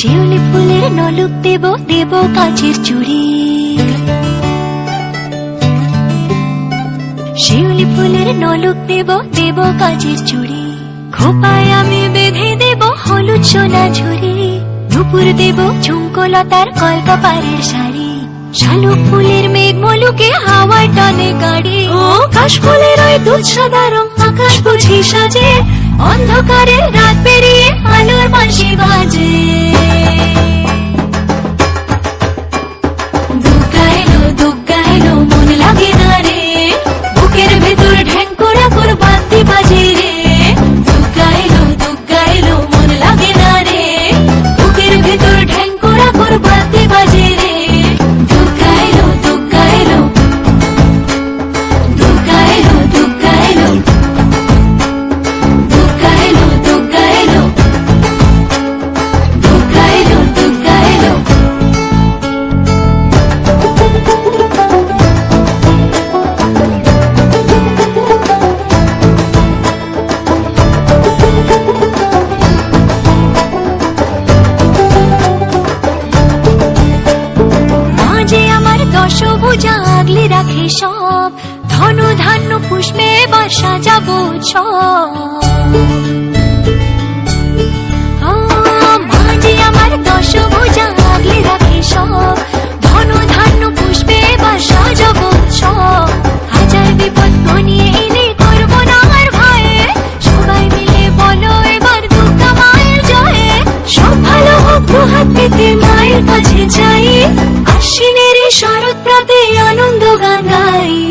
শিউলি ফুলের নলুক দেব দেব কাচের চুড়ি। শিউলি ফুলের নলুক দেব দেব কাচের চুড়ি। খোপায় আমি বেঁধে দেব হলুদ সোনা ঝুড়ি। নুপুর দেব ঝুমকোলতার কলকাপাড়ের শাড়ি। শালুক ফুলের মেঘ মলুকে হাওয়ায় টানে গাড়ি। ও কাশ ফুলের ওই দুধ সাদা রং আকাশ বুঝি সাজে। অন্ধকারে দশভুজা রাখে সব। ধন ধান্য পুষ্পে বা সাজাবো আমার দশভুজা আগলে রাখে সব। ধন ধান্য পুষ্পে বা সাজাবো হাজার বিপদ ঘনিয়ে এলে করব না আর ভয়ে। সবাই মিলে এবার মায়ের কাছে যাই আশ্বিনের 不敢改